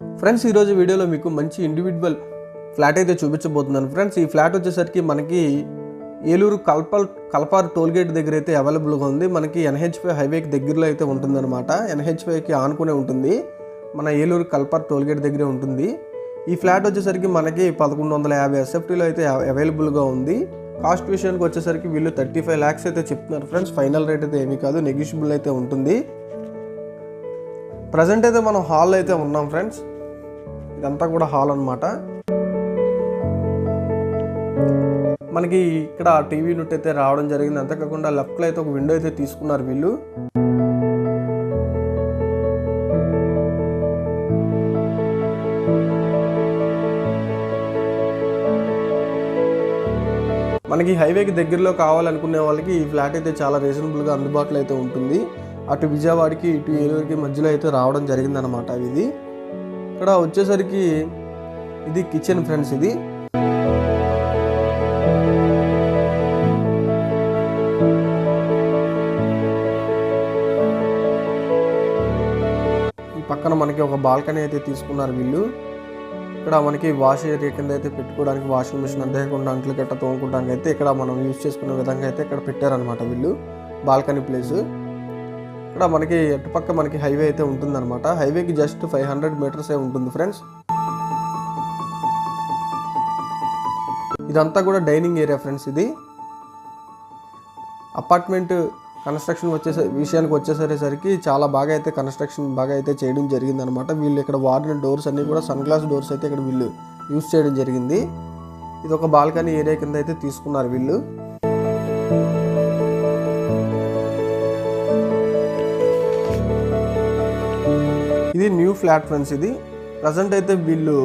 Friends ఈరోజు వీడియోలో మీకు మంచి ఇండివిజువల్ ఫ్లాట్ అయితే చూపించబోతున్నాను. ఫ్రెండ్స్ ఈ ఫ్లాట్ వచ్చేసరికి మనకి ఏలూరు కల్పల్ కల్పార్ టోల్గేట్ దగ్గర అయితే అవైలబుల్గా ఉంది. మనకి ఎన్హెచ్పై హైవేకి దగ్గరలో అయితే ఉంటుందన్నమాట. ఎన్హెచ్పైకి ఆనుకునే ఉంటుంది. మన ఏలూరు కల్పార్ టోల్గేట్ దగ్గరే ఉంటుంది. ఈ ఫ్లాట్ వచ్చేసరికి మనకి పదకొండు వందల యాభై ఎస్ఎఫ్టీలో అయితే అవైలబుల్గా ఉంది. కాస్ట్ విషయానికి వచ్చేసరికి వీళ్ళు థర్టీ ఫైవ్ ల్యాక్స్ అయితే చెప్తున్నారు. ఫ్రెండ్స్ ఫైనల్ రేట్ అయితే ఏమీ కాదు. నెగిషియబుల్ అయితే ఉంటుంది. ప్రజెంట్ అయితే మనం హాల్ అయితే ఉన్నాం ఫ్రెండ్స్ ఇదంతా కూడా హాల్ అన్నమాట. మనకి ఇక్కడ టీవీ నుండి అయితే రావడం జరిగింది. అంతేకాకుండా లెఫ్ట్లో అయితే ఒక విండో అయితే తీసుకున్నారు వీళ్ళు. మనకి హైవేకి దగ్గరలో కావాలనుకునే వాళ్ళకి ఈ ఫ్లాట్ అయితే చాలా రీజనబుల్గా అందుబాటులో అయితే ఉంటుంది. అటు విజయవాడకి ఇటు ఏలూరుకి మధ్యలో అయితే రావడం జరిగిందనమాట ఇది. ఇక్కడ వచ్చేసరికి ఇది కిచెన్ ఫ్రెండ్స్ ఇది. ఈ పక్కన మనకి ఒక బాల్కనీ అయితే తీసుకున్నారు వీళ్ళు. ఇక్కడ మనకి వాష్ ఏరియా కింద అయితే పెట్టుకోవడానికి వాషింగ్ మిషన్ అంతేకాకుండా అంట్లు గట్ట తోముకోవడానికి అయితే ఇక్కడ మనం యూజ్ చేసుకునే విధంగా అయితే ఇక్కడ పెట్టారనమాట వీళ్ళు. Balcony place. ఇక్కడ మనకి అటుపక్క మనకి హైవే అయితే ఉంటుందన్నమాట. హైవేకి జస్ట్ ఫైవ్ హండ్రెడ్ మీటర్స్ ఉంటుంది ఫ్రెండ్స్. ఇదంతా కూడా డైనింగ్ ఏరియా ఫ్రెండ్స్ ఇది. అపార్ట్మెంట్ కన్స్ట్రక్షన్ వచ్చేసే విషయానికి వచ్చేసరికి చాలా బాగా అయితే కన్స్ట్రక్షన్ బాగా అయితే చేయడం జరిగిందనమాట వీళ్ళు ఇక్కడ వాడిన డోర్స్ అన్నీ కూడా సన్ గ్లాస్ డోర్స్ అయితే ఇక్కడ వీళ్ళు యూస్ చేయడం జరిగింది. ఇది ఒక బాల్కనీ ఏరియా కింద అయితే తీసుకున్నారు వీళ్ళు. ఇది న్యూ ఫ్లాట్ ఫ్రెండ్స్ ఇది. ప్రజెంట్ అయితే వీళ్ళు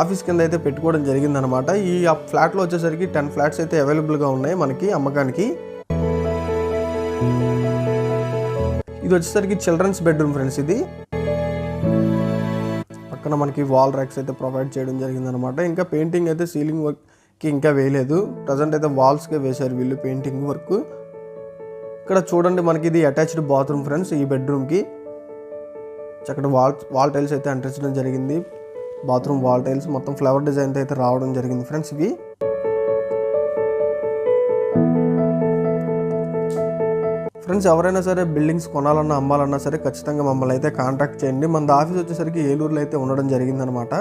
ఆఫీస్ కింద అయితే పెట్టుకోవడం జరిగిందనమాట ఈ ఫ్లాట్లో వచ్చేసరికి టెన్ ఫ్లాట్స్ అయితే అవైలబుల్గా ఉన్నాయి మనకి అమ్మకానికి. ఇది వచ్చేసరికి చిల్డ్రన్స్ బెడ్రూమ్ ఫ్రెండ్స్ ఇది. పక్కన మనకి వాల్ ర్యాక్స్ అయితే ప్రొవైడ్ చేయడం జరిగిందనమాట ఇంకా పెయింటింగ్ అయితే సీలింగ్ వర్క్కి ఇంకా వేయలేదు. ప్రజెంట్ అయితే వాల్స్కే వేశారు వీళ్ళు పెయింటింగ్ వర్క్ ఇక్కడ చూడండి మనకి ఇది అటాచ్డ్ బాత్రూమ్ ఫ్రెండ్స్ ఈ బెడ్రూమ్కి చక్కటి వాల్ వాల్ టైల్స్ అయితే అంటించడం జరిగింది. బాత్రూమ్ వాల్ టైల్స్ మొత్తం ఫ్లవర్ డిజైన్తో అయితే రావడం జరిగింది ఫ్రెండ్స్ ఇవి. ఫ్రెండ్స్ ఎవరైనా సరే బిల్డింగ్స్ కొనాలన్నా అమ్మాలన్నా సరే ఖచ్చితంగా మమ్మల్ని అయితే కాంటాక్ట్ చేయండి. మన ఆఫీస్ వచ్చేసరికి ఏలూరులో అయితే ఉండడం జరిగిందనమాట.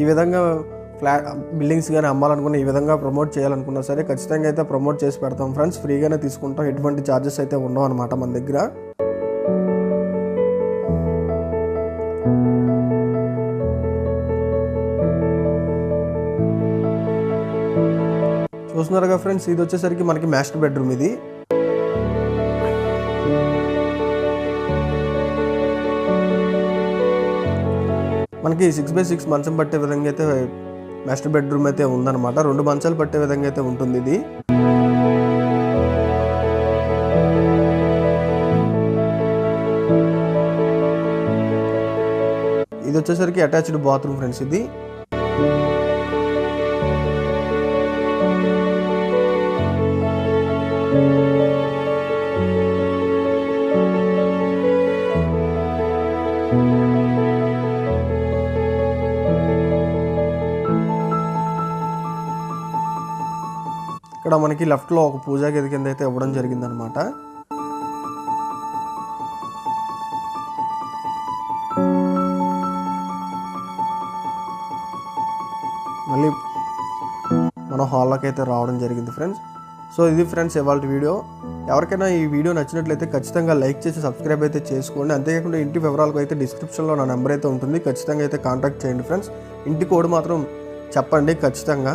ఈ విధంగా ఫ్లాట్ బిల్డింగ్స్ కానీ అమ్మాలనుకున్న ఈ విధంగా ప్రమోట్ చేయాలనుకున్నా సరే ఖచ్చితంగా అయితే ప్రమోట్ చేసి పెడతాం ఫ్రెండ్స్. ఫ్రీగానే తీసుకుంటాం. ఎటువంటి ఛార్జెస్ అయితే ఉండవు అనమాట మన దగ్గర. చూస్తున్నారుగా ఫ్రెండ్స్ ఇది వచ్చేసరికి మనకి మాస్టర్ బెడ్రూమ్ ఇది. మనకి సిక్స్ బై సిక్స్ మంచం పట్టే విధంగా అయితే మాస్టర్ బెడ్రూమ్ అయితే ఉందన్నమాట. రెండు మంచాలు పట్టే విధంగా అయితే ఉంటుంది ఇది. ఇది వచ్చేసరికి అటాచ్డ్ బాత్రూమ్ ఫ్రెండ్స్ ఇది. ఇక్కడ మనకి లెఫ్ట్లో ఒక పూజా గది కింద అయితే ఇవ్వడం జరిగిందనమాట. మళ్ళీ మన హాల్లోకి అయితే రావడం జరిగింది ఫ్రెండ్స్ సో ఇది ఫ్రెండ్స్ ఇవాళ వీడియో. ఎవరికైనా ఈ వీడియో నచ్చినట్లయితే ఖచ్చితంగా లైక్ చేసి సబ్స్క్రైబ్ అయితే చేసుకోండి. అంతేకాకుండా ఇంటి వివరాలకు అయితే డిస్క్రిప్షన్లో నా నెంబర్ అయితే ఉంటుంది. ఖచ్చితంగా అయితే కాంటాక్ట్ చేయండి ఫ్రెండ్స్ ఇంటి కోడ్ మాత్రం చెప్పండి ఖచ్చితంగా.